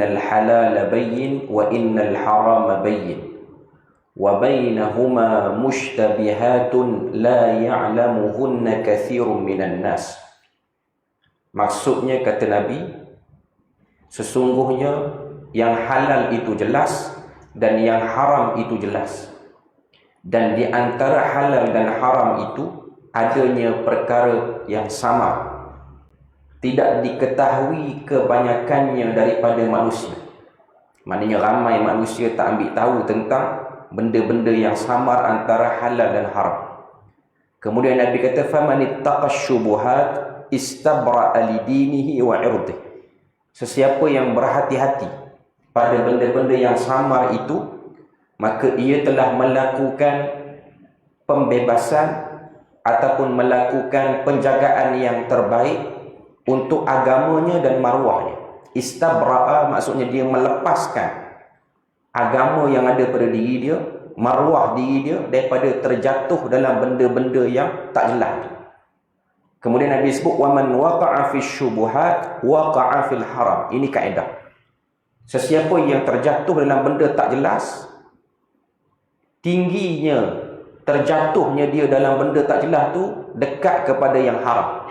innal halala bayyin wa innal harama bayyin. Wa bainahuma mushtabihatun la ya'lamuhunna kathirun minan nas. Maksudnya kata nabi sesungguhnya yang halal itu jelas dan yang haram itu jelas. Dan di antara halal dan haram itu adanya perkara yang sama tidak diketahui kebanyakannya daripada manusia. Maknanya ramai manusia tak ambil tahu tentang benda-benda yang samar antara halal dan haram. Kemudian Nabi kata faman ittaqasyubuhat istabra'a lidinihi wa 'irdihi. Sesiapa yang berhati-hati pada benda-benda yang samar itu maka ia telah melakukan pembebasan ataupun melakukan penjagaan yang terbaik untuk agamanya dan maruahnya. Istabra'a maksudnya dia melepaskan agama yang ada pada diri dia, maruah diri dia daripada terjatuh dalam benda-benda yang tak jelas. Kemudian Nabi sebut waman waqa'a fi syubuhat waqa'a fil haram. Ini kaedah. Sesiapa yang terjatuh dalam benda tak jelas tingginya terjatuhnya dia dalam benda tak jelas tu dekat kepada yang haram.